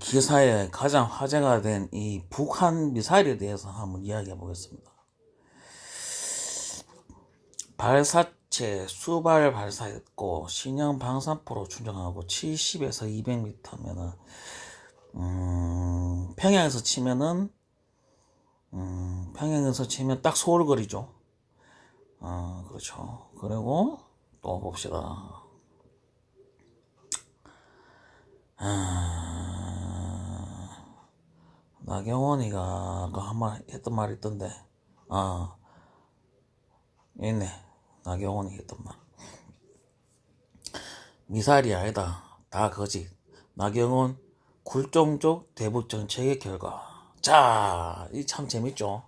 기사에 가장 화제가 된 이 북한 미사일에 대해서 한번 이야기해 보겠습니다. 발사체 수발 발사했고 신형 방사포로 추정하고 70에서 200m면은 음, 평양에서 치면은 음, 평양에서 치면 딱 서울 거리죠. 어, 그렇죠. 그리고 또 봅시다. 나경원이가 아까 한 말 했던 말 있던데. 아, 있네. 나경원이 했던 말. 미사일이 아니다. 다 거짓. 나경원 굴종족 대북 정책의 결과. 자, 이 참 재밌죠?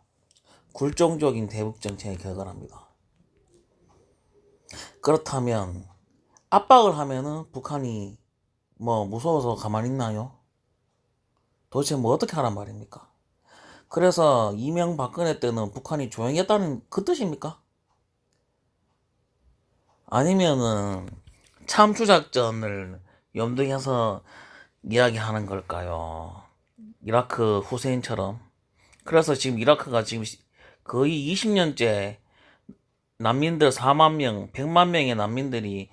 굴종적인 대북 정책의 결과랍니다. 그렇다면 압박을 하면은 북한이 뭐 무서워서 가만히 있나요? 도대체 뭐 어떻게 하란 말입니까? 그래서 이명박근혜 때는 북한이 조용히 했다는 그 뜻입니까? 아니면은 참수작전을 염두에 해서 이야기하는 걸까요? 이라크 후세인처럼. 그래서 지금 이라크가 지금 거의 20년째 난민들 4만 명, 100만 명의 난민들이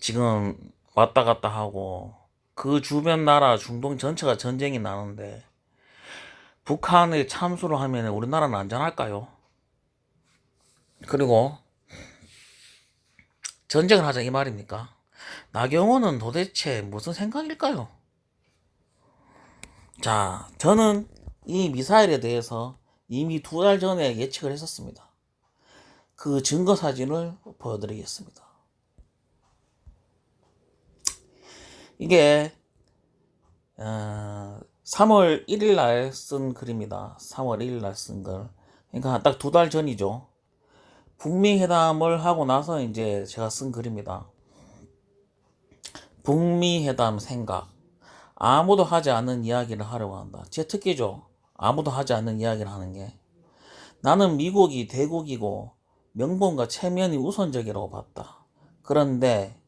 지금 왔다 갔다 하고 그 주변 나라 중동 전체가 전쟁이 나는데 북한에 참수를 하면 우리나라는 안전할까요? 그리고 전쟁을 하자 이 말입니까? 나경원은 도대체 무슨 생각일까요? 자, 저는 이 미사일에 대해서 이미 두 달 전에 예측을 했었습니다. 그 증거 사진을 보여드리겠습니다. 이게 어, 3월 1일 날 쓴 글입니다. 3월 1일 날 쓴 글. 그러니까 딱 두 달 전이죠. 북미 회담을 하고 나서 이제 제가 쓴 글입니다. 북미 회담 생각. 아무도 하지 않는 이야기를 하려고 한다. 제 특기죠. 아무도 하지 않는 이야기를 하는 게. 나는 미국이 대국이고 명분과 체면이 우선적이라고 봤다. 그런데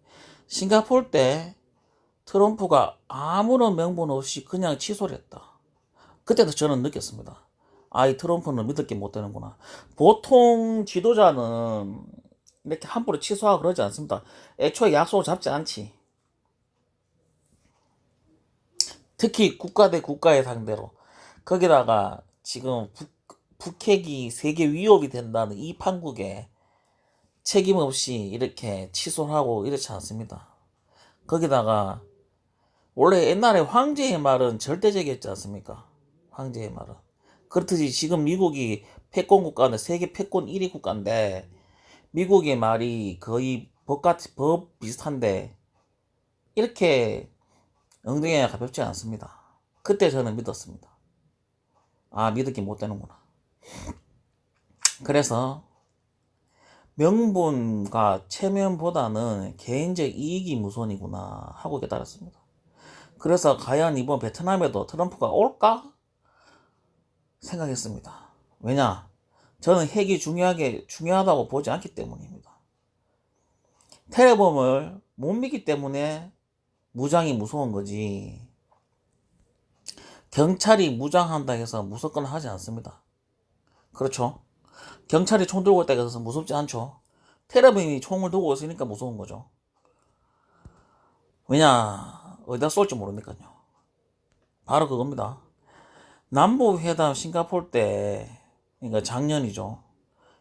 싱가폴 때 트럼프가 아무런 명분 없이 그냥 취소를 했다. 그때도 저는 느꼈습니다. 아, 이 트럼프는 믿을 게 못 되는구나. 보통 지도자는 이렇게 함부로 취소하고 그러지 않습니다. 애초에 약속을 잡지 않지. 특히 국가 대 국가의 상대로. 거기다가 지금 북, 북핵이 세계 위협이 된다는 이 판국에 책임 없이 이렇게 취소하고 이렇지 않습니다. 거기다가 원래 옛날에 황제의 말은 절대적이었지 않습니까? 황제의 말은. 그렇듯이 지금 미국이 패권 국가인데 세계 패권 1위 국가인데 미국의 말이 거의 법같이 법 비슷한데 이렇게 엉덩이가 가볍지 않습니다. 그때 저는 믿었습니다. 아게못 되는구나. 그래서 명분과 체면보다는 개인적 이익이 무선이구나 하고 깨달았습니다. 그래서 과연 이번 베트남에도 트럼프가 올까? 생각했습니다. 왜냐? 저는 핵이 중요하게, 중요하다고 보지 않기 때문입니다. 테러범을 못 믿기 때문에 무장이 무서운 거지. 경찰이 무장한다 해서 무섭거나 하지 않습니다. 그렇죠? 경찰이 총 들고 있다고 해서 무섭지 않죠? 테러범이 총을 들고 있으니까 무서운 거죠. 왜냐? 어디다 쏠지 모르니까요. 바로 그겁니다. 남북 회담 싱가폴 때, 그러니까 작년이죠.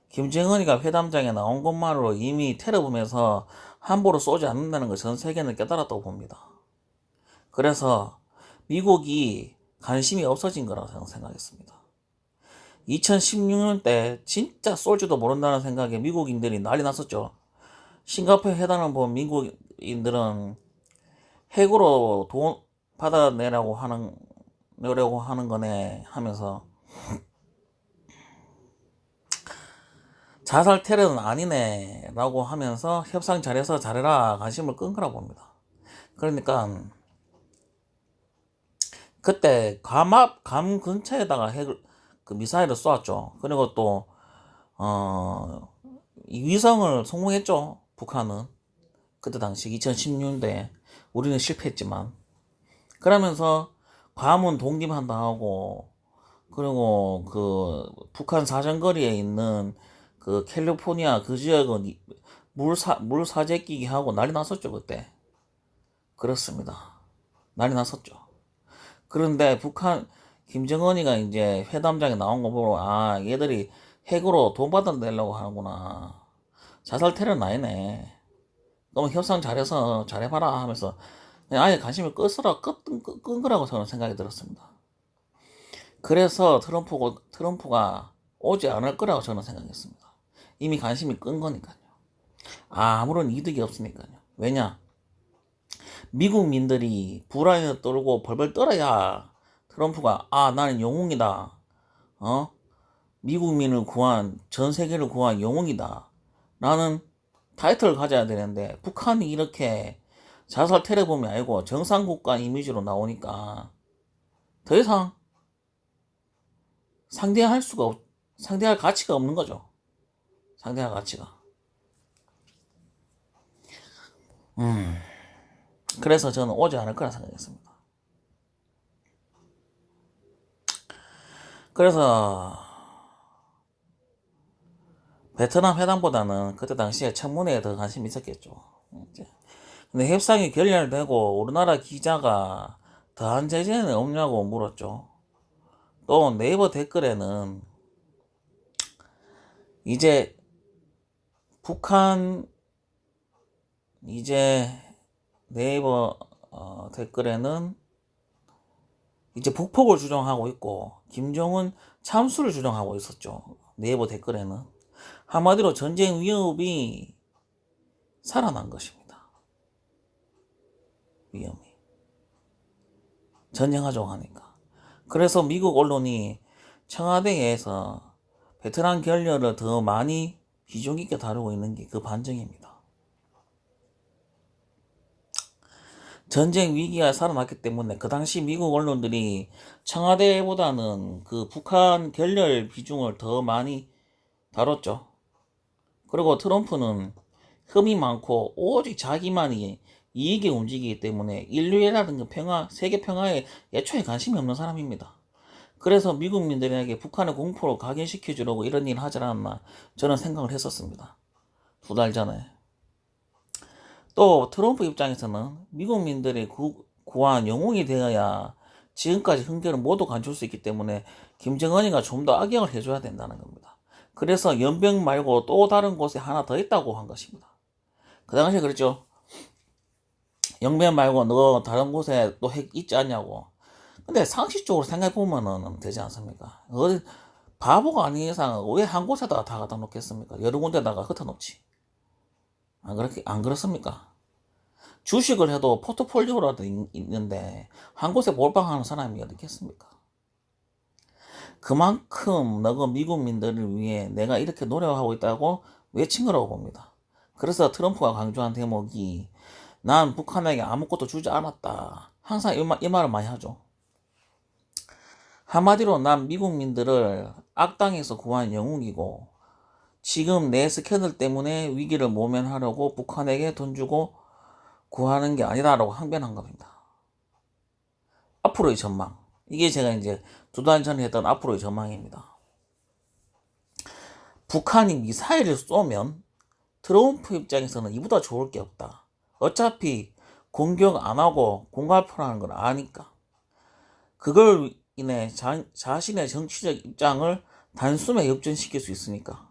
김정은이가 회담장에 나온 것만으로 이미 테러범에서 함부로 쏘지 않는다는 걸 전 세계는 깨달았다고 봅니다. 그래서 미국이 관심이 없어진 거라고 생각했습니다. 2016년 때 진짜 쏠지도 모른다는 생각에 미국인들이 난리 났었죠. 싱가포르 회담을 본 미국인들은 핵으로 돈 받아내라고 하는 내려고 하는 거네 하면서 자살 테러는 아니네 라고 하면서 협상 잘해서 잘해라 관심을 끈 거라고 봅니다. 그러니까 그때 감 앞, 감 근처에다가 핵을, 그 미사일을 쏘았죠. 그리고 또, 어, 이 위성을 성공했죠. 북한은. 그때 당시 2016년도에. 우리는 실패했지만. 그러면서 과문 독립한다 하고 그리고 그 북한 사정거리에 있는 그 캘리포니아 그 지역은 이- 물사 물사제 끼기 하고 난리 났었죠 그때. 그렇습니다. 난리 났었죠. 그런데 북한 김정은이가 이제 회담장에 나온 거 보고 아 얘들이 핵으로 돈 받아내려고 하는구나. 자살 테러는 아니네 그럼 협상 잘해서 잘해봐라 하면서 아예 관심을 끄으라 끄, 끄, 끈 거라고 저는 생각이 들었습니다. 그래서 트럼프, 트럼프가 오지 않을 거라고 저는 생각했습니다. 이미 관심이 끈 거니까요. 아무런 이득이 없으니까요. 왜냐? 미국민들이 불안에 떨고 벌벌 떨어야 트럼프가 아 나는 영웅이다. 어? 미국민을 구한 전 세계를 구한 영웅이다. 라는 타이틀을 가져야 되는데 북한이 이렇게 자살 테러범이 아니고 정상국가 이미지로 나오니까 더 이상 상대할 수가 없, 상대할 가치가 없는 거죠. 상대할 가치가. 음. 그래서 저는 오지 않을 거라 생각했습니다. 그래서 베트남 회담보다는 그때 당시에 청문회에 더 관심이 있었겠죠. 근데 협상이 결렬되고 우리나라 기자가 더한 제재는 없냐고 물었죠. 또 네이버 댓글에는 이제 북한 이제 네이버 어, 댓글에는 이제 북폭을 주장하고 있고 김정은 참수를 주장하고 있었죠. 네이버 댓글에는 한마디로 전쟁 위협이 살아난 것입니다. 위험이 전쟁하자고 하니까. 그래서 미국 언론이 청와대에서 베트남 결렬을 더 많이 비중 있게 다루고 있는 게 그 반증입니다. 전쟁 위기가 살아났기 때문에 그 당시 미국 언론들이 청와대보다는 그 북한 결렬 비중을 더 많이 다뤘죠. 그리고 트럼프는 흠이 많고 오직 자기만이 이익에 움직이기 때문에 인류애라든가 평화, 세계 평화에 애초에 관심이 없는 사람입니다. 그래서 미국민들에게 북한의 공포를 각인시켜주려고 이런 일을 하지 않았나 저는 생각을 했었습니다. 두 달 전에. 또 트럼프 입장에서는 미국민들이 구, 구한 영웅이 되어야 지금까지 흥겨를 모두 감출 수 있기 때문에 김정은이가 좀 더 악영을 해줘야 된다는 겁니다. 그래서 연병 말고 또 다른 곳에 하나 더 있다고 한 것입니다. 그 당시에 그랬죠. 영변 말고 너 다른 곳에 또 핵 있지 않냐고. 근데 상식적으로 생각해보면은 되지 않습니까? 어디, 바보가 아닌 이상 왜 한 곳에다가 다 갖다 놓겠습니까? 여러 군데다가 흩어놓지. 안 그렇게, 안 그렇습니까? 주식을 해도 포트폴리오라도 있- 있는데 한 곳에 몰빵하는 사람이 어디 있겠습니까? 그만큼 너가 미국민들을 위해 내가 이렇게 노력하고 있다고 외친 거라고 봅니다. 그래서 트럼프가 강조한 대목이 난 북한에게 아무것도 주지 않았다. 항상 이, 말, 이 말을 많이 하죠. 한마디로 난 미국민들을 악당에서 구한 영웅이고 지금 내 스캔들 때문에 위기를 모면하려고 북한에게 돈 주고 구하는 게 아니다라고 항변한 겁니다. 앞으로의 전망. 이게 제가 이제 두달 전에 했던 앞으로의 전망입니다. 북한이 미사일을 쏘면 트럼프 입장에서는 이보다 좋을 게 없다. 어차피 공격 안 하고 공갈포라는 걸 아니까. 그걸 인해 자, 자신의 정치적 입장을 단숨에 역전시킬 수 있으니까.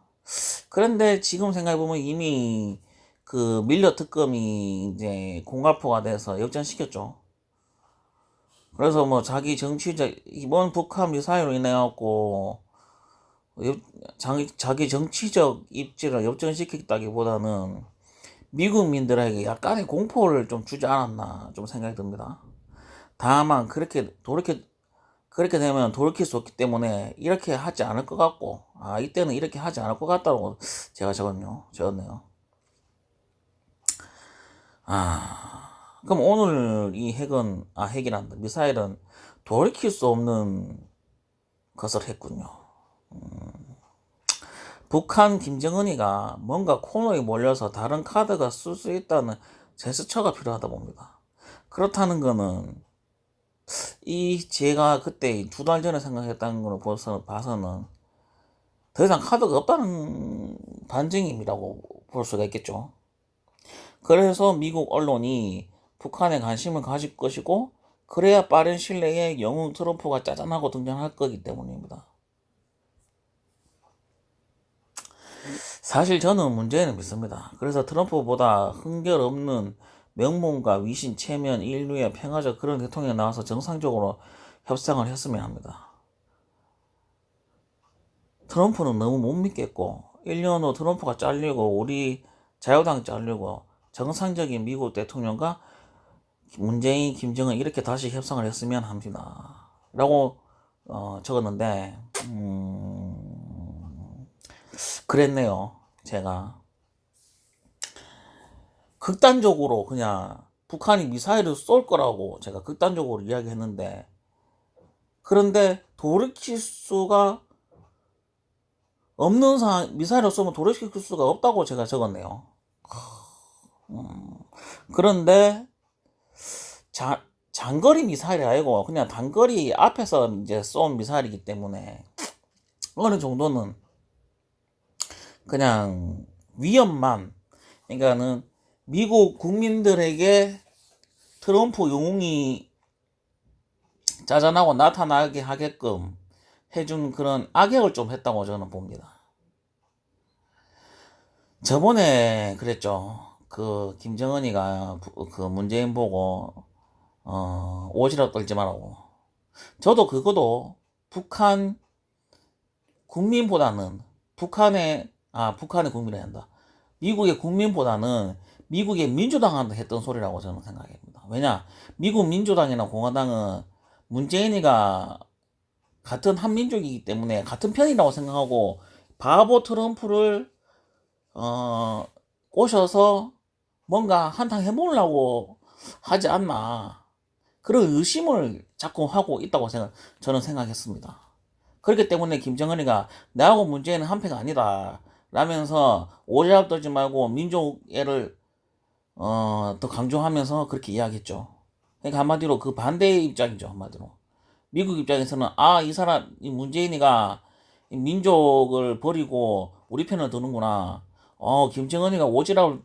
그런데 지금 생각해보면 이미 그 밀려 특검이 이제 공갈포가 돼서 역전시켰죠. 그래서 뭐 자기 정치적 이번 북한 미사일로 인해 갖고 자기, 정치적 입지를 역전시켰다기보다는 미국민들에게 약간의 공포를 좀 주지 않았나 좀 생각이 듭니다. 다만 그렇게 돌이켜 그렇게 되면 돌이킬 수 없기 때문에 이렇게 하지 않을 것 같고 아 이때는 이렇게 하지 않을 것 같다고 제가 적었네요. 적었네요. 아 그럼 오늘 이 핵은 아 핵이란다 미사일은 돌이킬 수 없는 것을 했군요. 음, 북한 김정은이가 뭔가 코너에 몰려서 다른 카드가 쓸 수 있다는 제스처가 필요하다 봅니다. 그렇다는 거는 이 제가 그때 두 달 전에 생각했다는 걸 봐서, 봐서는 더 이상 카드가 없다는 반증임이라고 볼 수가 있겠죠. 그래서 미국 언론이 북한에 관심을 가질 것이고 그래야 빠른 시일 내에 영웅 트럼프가 짜잔하고 등장할 거기 때문입니다. 사실 저는 문제는 믿습니다. 그래서 트럼프보다 흥결 없는 명문가 위신 체면 인류의 평화적 그런 대통령이 나와서 정상적으로 협상을 했으면 합니다. 트럼프는 너무 못 믿겠고 1년 후 트럼프가 잘리고 우리 자유당 잘리고 정상적인 미국 대통령과 문재인, 김정은 이렇게 다시 협상을 했으면 합니다. 라고 어, 적었는데 음, 그랬네요. 제가 극단적으로 그냥 북한이 미사일을 쏠 거라고 제가 극단적으로 이야기했는데 그런데 돌이킬 수가 없는 상황 미사일을 쏘면 돌이킬 수가 없다고 제가 적었네요. 음, 그런데 자, 장거리 미사일이 아니고 그냥 단거리 앞에서 이제 쏜 미사일이기 때문에 어느 정도는 그냥 위험만 그러니까는 미국 국민들에게 트럼프 영웅이 짜잔하고 나타나게 하게끔 해준 그런 악역을 좀 했다고 저는 봅니다. 저번에 그랬죠. 그 김정은이가 그 문재인 보고 어 오지랖 떨지 말라고. 저도 그거도 북한 국민보다는 북한의 아 북한의 국민이 한다. 미국의 국민보다는 미국의 민주당한테 했던 소리라고 저는 생각합니다. 왜냐 미국 민주당이나 공화당은 문재인이가 같은 한민족이기 때문에 같은 편이라고 생각하고 바보 트럼프를 어 꼬셔서 뭔가 한탕 해보려고 하지 않나 그런 의심을 자꾸 하고 있다고 생각 저는 생각했습니다. 그렇기 때문에 김정은이가 나하고 문재인은 한패가 아니다 라면서 오지랖 떨지 말고 민족애를 어, 더 강조하면서 그렇게 이야기했죠. 그러니까 한마디로 그 반대의 입장이죠 한마디로. 미국 입장에서는 아 이 사람 이 문재인이가 민족을 버리고 우리 편을 드는구나. 어 김정은이가 오지랖을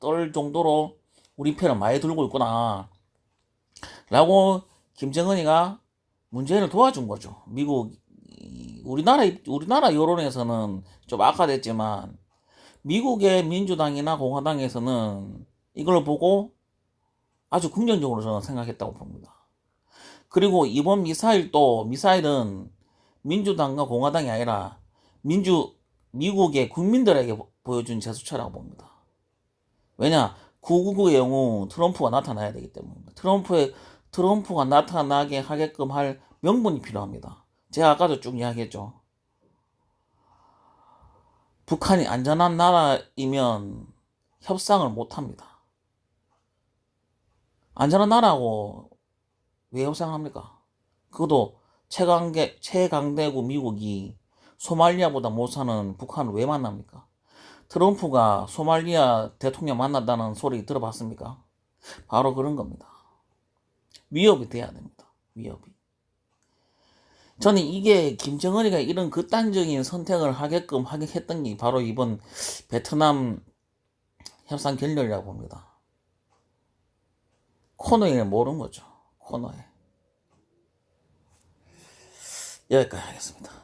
떨 정도로 우리 편을 많이 들고 있구나. 라고 김정은이가 문재인을 도와준 거죠. 미국 우리나라 우리나라 여론에서는 좀 악화됐지만 미국의 민주당이나 공화당에서는 이걸 보고 아주 긍정적으로 저는 생각했다고 봅니다. 그리고 이번 미사일도 미사일은 민주당과 공화당이 아니라 민주 미국의 국민들에게 보여준 제스처라고 봅니다. 왜냐 999의 영웅 트럼프가 나타나야 되기 때문입니다. 트럼프의 트럼프가 나타나게 하게끔 할 명분이 필요합니다. 제가 아까도 쭉 이야기했죠. 북한이 안전한 나라이면 협상을 못 합니다. 안전한 나라고 왜 협상합니까? 그것도 최강대, 최강대국 미국이 소말리아보다 못 사는 북한을 왜 만납니까? 트럼프가 소말리아 대통령 만난다는 소리 들어봤습니까? 바로 그런 겁니다. 위협이 돼야 됩니다. 위협이. 저는 이게 김정은이가 이런 극단적인 선택을 하게끔 하게 했던 게 바로 이번 베트남 협상 결렬이라고 봅니다. 코너에 모르는 거죠. 코너에. 여기까지 하겠습니다.